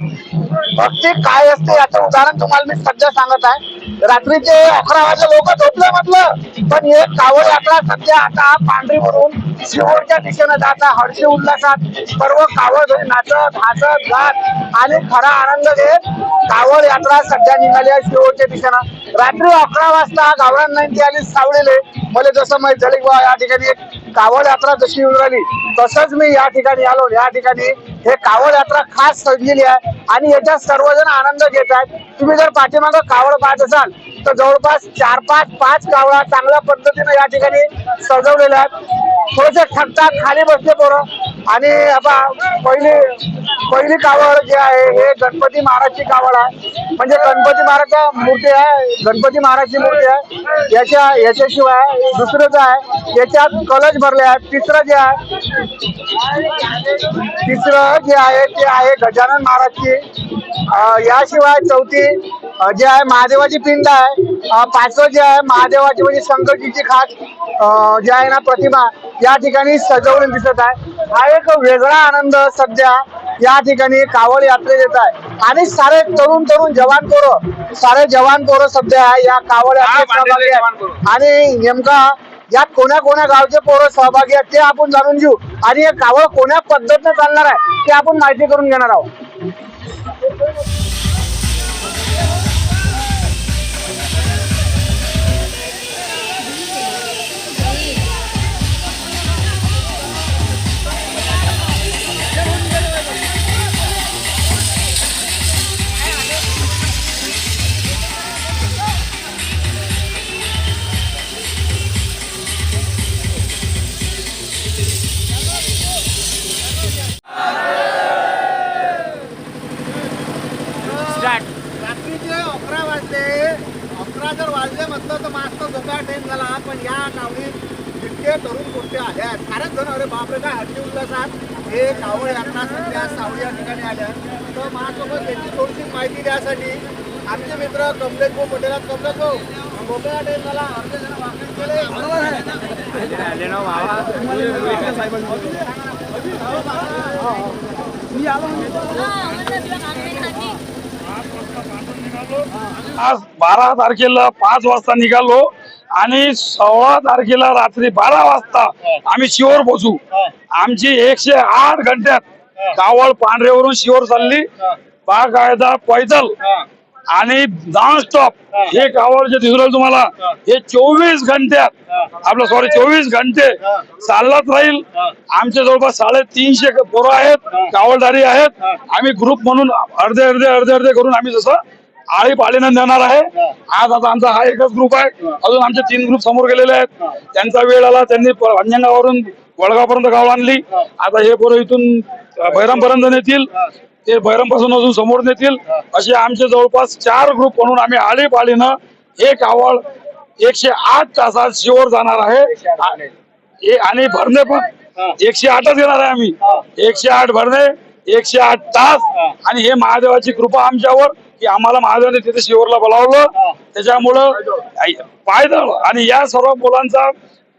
भक्ती काय असते याचं उदाहरण तुम्हाला मी सध्या सांगत आहे. रात्रीचे अकरा वाजता लोक झोपले म्हटलं पण हे कावड यात्रा सध्या आता पांढरीवरून शिवडच्या दिशेनं जात आहे हर्षी उल्हासात. सर्व कावड नाचत हसत गात आणि खरा आनंद घेत कावड यात्रा सध्या निघाली आहे शिवडच्या दिशेनं. रात्री अकरा वाजता गावरान नंदी आली सावलेले मला जसं माहीत झाले की या ठिकाणी एक कावड यात्रा जशी येऊन राहिली तसंच मी या ठिकाणी आलो. या ठिकाणी हे कावड यात्रा खास सजलेली आहे. आणि याच्यात सर्वजण आनंद घेत आहेत. तुम्ही जर पाठीमागं कावड पाहत असाल तर जवळपास चार पाच पाच कावळा चांगल्या पद्धतीने या ठिकाणी सजवलेल्या आहेत. थोडेसे थकतात खाली बसले पोरं. आणि आता पहिली पहिली कावड जे आहे हे गणपती महाराजची कावड आहे. म्हणजे गणपती महाराजच्या मूर्ती आहे गणपती महाराजची मूर्ती आहे. याच्या याच्याशिवाय दुसरं जे आहे. याच्यात कलश भरले आहेत. तिसरं जे आहे तिसरं जे आहे ते आहे गजानन महाराजची. याशिवाय चौथी जे आहे महादेवाची पिंड आहे. पाचवं जे आहे महादेवाची म्हणजे शंकरजीची खास जे आहे ना प्रतिमा या ठिकाणी सजवून दिसत आहे. हा एक वेगळा आनंद सध्या या ठिकाणी कावड यात्रेत येत आहे. आणि सारे तरुण तरुण जवान पोरं सारे जवान पोरं सध्या या कावड यात्रेत सहभागी आहेत. आणि नेमका यात कोण्या कोण्या गावचे पोरं सहभागी आहेत ते आपण जाणून घेऊ. आणि हे कावड कोण्या पद्धतीने चालणार आहे ते आपण माहिती करून घेणार आहोत. अकरा वाजले. अकरा जर वाजले म्हटलं तर मास्त झोपा टाइम झाला. पण या कावडीत जितके तरुण कोणते आहेत फारच जण अरे बापरे काय हरती उल्हासात हे कावड यात्रा सध्या सावळी या ठिकाणी आल्या. तर माझ्यासोबत त्यांची थोडीशी माहिती द्यासाठी आमचे मित्र कमलेश भाऊ पटेलात कमलेश भाऊ झाला. अर्धे जण वाकडी केले. बरोबर आहे? आज बारा तारखेला पाच वाजता निघालो आणि सोळा तारखेला रात्री बारा वाजता आम्ही शिवर पोचू आमची एकशे आठ घंट्यात कावळ पांढरेवरून शिवर चालली. बागायदा पैदल. आणि नॉन स्टॉप हे. कावळ जे दिसून राहिलं तुम्हाला. हे. चोवीस घंट्यात आपलं सॉरी चोवीस घंटे चालत राहील. आमचे जवळपास साडेतीनशे पोरं आहेत कावळदारी आहेत. आम्ही ग्रुप म्हणून अर्धे अर्धे अर्धे अर्धे करून आम्ही जसं आळी पाळीनं देणार आहे. आज आता आमचा हा एकच ग्रुप आहे. अजून आमचे तीन ग्रुप समोर गेलेले आहेत. त्यांचा वेळ आला त्यांनी अंजनगावरून वडगावपर्यंत गाव आणली. आता हे पोरं इथून बैरामपर्यंत नेतील. ते बैरामपासून अजून समोर नेतील. असे आमचे जवळपास चार ग्रुप म्हणून आम्ही आळी पाळीनं हे कावळ एकशे आठ तासात शिवर जाणार आहे. आणि भरणे पण एकशे आठच घेणार आहे आम्ही. एकशे आठ भरणे एकशे आठ तास आणि हे महादेवाची कृपा आमच्यावर की आम्हाला महादेवाने तिथे शिवरला बोलावलं. त्याच्यामुळं पायदळ आणि या सर्व मुलांचा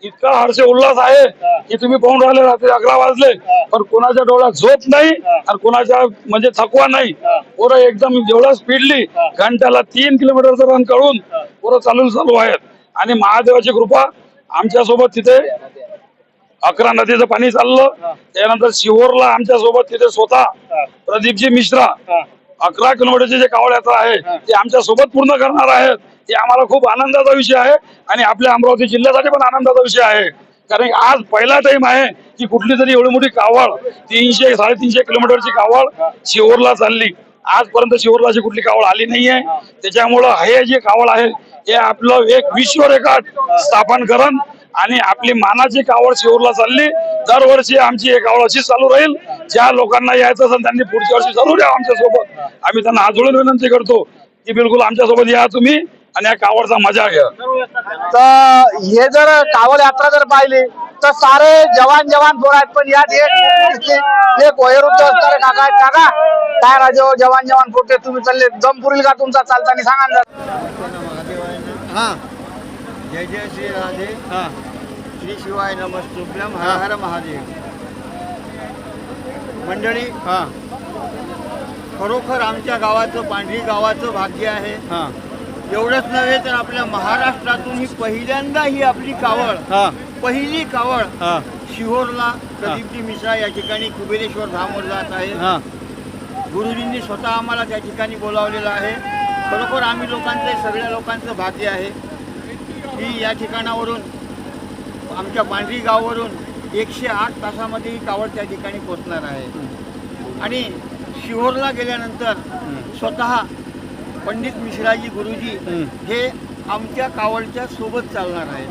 इतका हर्ष उल्हास आहे की तुम्ही पाहून राहिले रात्री अकरा वाजले पण कोणाच्या डोळ्यात झोप नाही आणि कोणाच्या म्हणजे थकवा नाही. पोरं एकदम जेवढा स्पीडली घंट्याला तीन किलोमीटरचं रन करून पोरं चालून चालू आहेत. आणि महादेवाची कृपा आमच्यासोबत तिथे अकरा नदीचं पाणी चाललं. त्यानंतर शिहोरला आमच्यासोबत तिथे स्वतः प्रदीपजी मिश्रा अकरा किलोमीटरचे जे कावड यात्रा आहे ते आमच्यासोबत पूर्ण करणार आहेत. हे आम्हाला खूप आनंदाचा विषय आहे आणि आपल्या अमरावती जिल्ह्यासाठी पण आनंदाचा विषय आहे. कारण आज पहिला टाइम आहे की कुठली तरी एवढी मोठी कावड तीनशे साडेतीनशे किलोमीटरची कावड शिहोरला चालली. आजपर्यंत शिहोरला अशी कुठली कावड आली नाहीये. त्याच्यामुळं हे जे कावड आहे हे आपलं एक विश्व रेकॉर्ड स्थापन करण आणि आपली मानाची कावड शिवरला चालली. दरवर्षी आमची एक कावड अशीच चालू राहील. ज्या लोकांना यायचं असेल त्यांनी पुढच्या वर्षी जरूर या आमच्यासोबत. आम्ही त्यांना जोडून विनंती करतो की बिलकुल आमच्यासोबत या तुम्ही आणि या कावडचा मजा घ्या. तर हे जर कावड यात्रा जर पाहिली तर सारे जवान जवान पोर आहेत. पण यात एक वयोवृद्ध असणारे काका आहेत काका काय राजे हो, जवान जवान पोटे तुम्ही चालले दम पुरील का तुमचा चालताना सांगा. हा. जय जय श्री राधे। श्री शिवाय नमस्तुभ्यम हर हर महादेव। मंडळी खरोखर आमच्या गावाचं पांढरी गावाचं भाग्य आहे. हा. एवढंच नव्हे तर आपल्या महाराष्ट्रातून ही पहिल्यांदा ही आपली कावळ हा. पहिली कावळ हा. शिहोरला प्रदीपजी मिश्रा या ठिकाणी कुबेरेश्वर धामवर जात आहे. हा. गुरुजींनी स्वतः आम्हाला त्या ठिकाणी बोलावलेलं आहे. खरोखर आम्ही लोकांचं सगळ्या लोकांचं भाग्य आहे. की या ठिकाणावरून आमच्या पांढरी गाववरून एकशे आठ तासामध्ये ही कावड त्या ठिकाणी पोचणार आहे. आणि शिहोरला गेल्यानंतर स्वतः पंडित मिश्राजी गुरुजी. हे आमच्या कावडच्या सोबत चालणार आहे.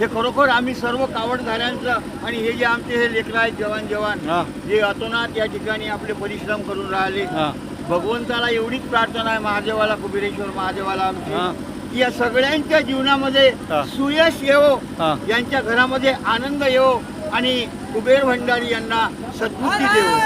हे खरोखर आम्ही सर्व कावडधाऱ्यांचं आणि हे जे आमचे हे लेकरं आहेत जवान जवान हा. जे अतोनात या ठिकाणी आपले परिश्रम करून राहिले. हा. भगवंताला एवढीच प्रार्थना आहे महादेवाला कुबेरेश्वर महादेवाला हा. आमची या सगळ्यांच्या जीवनामध्ये हा. सुयश येवो हा. यांच्या घरामध्ये आनंद येवो आणि कुबेर भंडारी यांना सद्बुद्धी देवो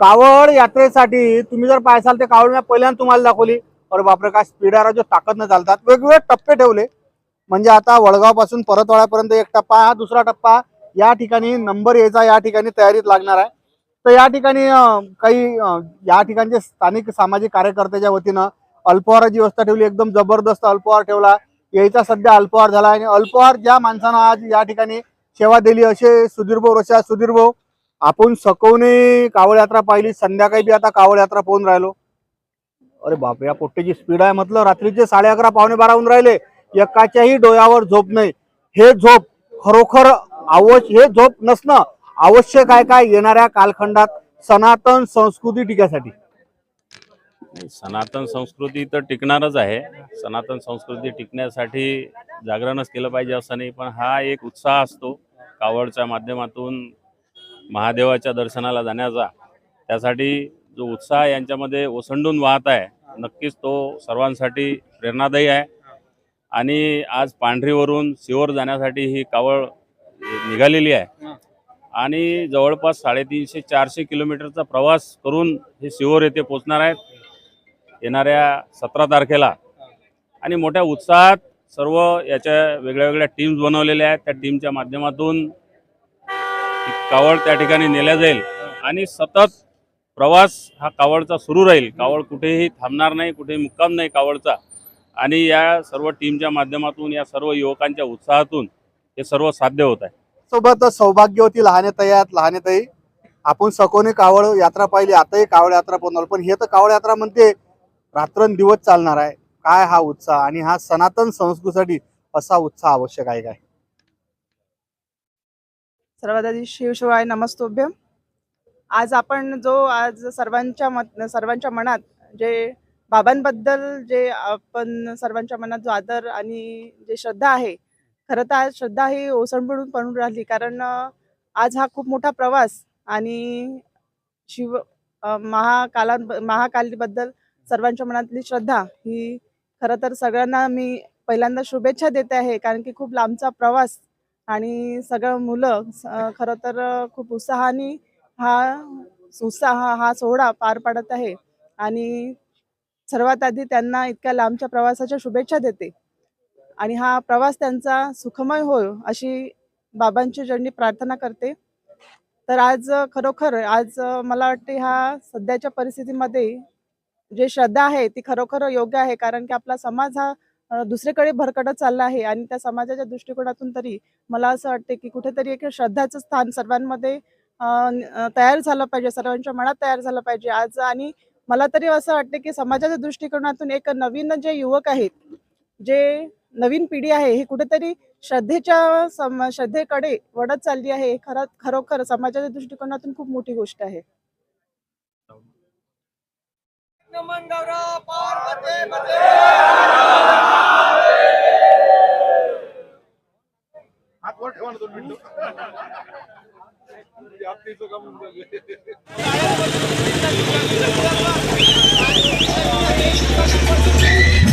कावड यात्रेसाठी तुम्ही जर पाहाल ते कावड मी पहिल्यांदा तुम्हाला दाखवली. अरे बापरे काय स्पीड जो ताकद न चालतात. वेगवेगळे टप्पे ठेवले. म्हणजे आता वडगावपासून परतवाड्यापर्यंत एक टप्पा हा दुसरा टप्पा. या ठिकाणी नंबर यायचा या ठिकाणी तयारीत लागणार आहे. तर या ठिकाणी काही या ठिकाणचे स्थानिक सामाजिक कार्यकर्त्याच्या वतीनं अल्पहाराची व्यवस्था ठेवली. एकदम जबरदस्त अल्पहार ठेवला. यायचा सध्या अल्पहार झाला आणि अल्पहार ज्या माणसानं आज या ठिकाणी सेवा दिली असे सुधीर भाऊ रोषा सुधीर भाऊ आपण सकवणे कावड यात्रा पाहिली संध्याकाळी बी आता कावड यात्रा पाहून राहिलो. अरे बाप या पोट्ट्याची स्पीड आहे म्हटलं रात्रीचे साडे अकरा पावणे बारा होऊन राहिले. एकाच्याही डोळ्यावर झोप नाही. हे झोप खरोखर आवश्य हे झोप नसणं आवश्यक आहे काय येणाऱ्या कालखंडात सनातन संस्कृती टिकायसाठी सनातन संस्कृती तर टिकणारच आहे. सनातन संस्कृती टिकण्यासाठी जागरणच केलं पाहिजे असं नाही पण हा एक उत्साह असतो कावडच्या माध्यमातून महादेवाच्या दर्शनाला जाण्याचा. त्यासाठी जो उत्साह यांच्यामध्ये ओसंडून वाहत आहे नक्कीच तो सर्वांसाठी प्रेरणादायी आहे. आणि आज पांढरीवरून सिहोर जाण्यासाठी ही कावळ निघालेली आहे. आणि जवळपास साडेतीनशे चारशे किलोमीटरचा प्रवास करून हे सिहोर येथे पोचणार आहेत. येणाऱ्या सतरा तारखेला. आणि मोठ्या उत्साहात सर्व याच्या वेगळ्या वेगळ्या टीम्स बनवलेल्या आहेत. त्या टीमच्या माध्यमातून कावड त्या ठिकाणी नेल्या जाईल. आणि सतत प्रवास हा कावडचा सुरू राहील. कावड कुठेही थांबणार नाही कुठेही मुक्काम नाही कावडचा. आणि या सर्व टीमच्या माध्यमातून या सर्व युवकांच्या उत्साहातून हे सर्व साध्य होत आहे. सोबत सौभाग्यवती लहानेताई आहेत लहानेताई आपण सकोने कावड यात्रा पाहिली आताही कावड यात्रा पाहून पण हे तर कावड यात्रा म्हणते रात्रंदिवस चालणार आहे. काय हा उत्साह आणि हा सनातन संस्कृतीसाठी असा उत्साह आवश्यक आहे काय? सर्वात आधी शिवशिवाय नमस्तोभ्य. आज आपण जो आज सर्वांच्या मत सर्वांच्या मनात जे बाबांबद्दल जे आपण सर्वांच्या मनात जो आदर आणि जे श्रद्धा आहे खरं तर आज श्रद्धा ही ओसंडून पडून राहिली. कारण आज हा खूप मोठा प्रवास आणि शिव महाकाला महाकालीबद्दल सर्वांच्या मनातली श्रद्धा ही खरं तर सगळ्यांना मी पहिल्यांदा शुभेच्छा देते आहे. कारण की खूप लांबचा प्रवास आणि सगळं मुलं खरं तर खूप उत्साहाने हा उत्साह हा सोहळा पार पाडत आहे. आणि सर्वात आधी त्यांना इतक्या लांबच्या प्रवासाच्या शुभेच्छा देते. आणि हा प्रवास त्यांचा सुखमय होय अशी बाबांची चरणी प्रार्थना करते. तर आज खरोखर आज मला वाटते ह्या सध्याच्या परिस्थितीमध्ये जे श्रद्धा आहे ती खरोखर योग्य आहे. कारण की आपला समाज हा दुसरीकडे भरकटत चालला आहे आणि त्या समाजाच्या दृष्टिकोनातून तरी मला असं वाटते की कुठेतरी एक श्रद्धाचं स्थान सर्वांमध्ये तयार झालं पाहिजे सर्वांच्या मनात तयार झालं पाहिजे. आज आणि मला तरी असं वाटते की समाजाच्या दृष्टिकोनातून एक नवीन जे युवक आहेत जे नवीन पिढी आहे ही कुठेतरी श्रद्धेच्या सम श्रद्धेकडे वळत चालली आहे. खरं खरोखर समाजाच्या दृष्टिकोनातून खूप मोठी गोष्ट आहे. हात वर ठेवा ना दोन मिनिटं Thank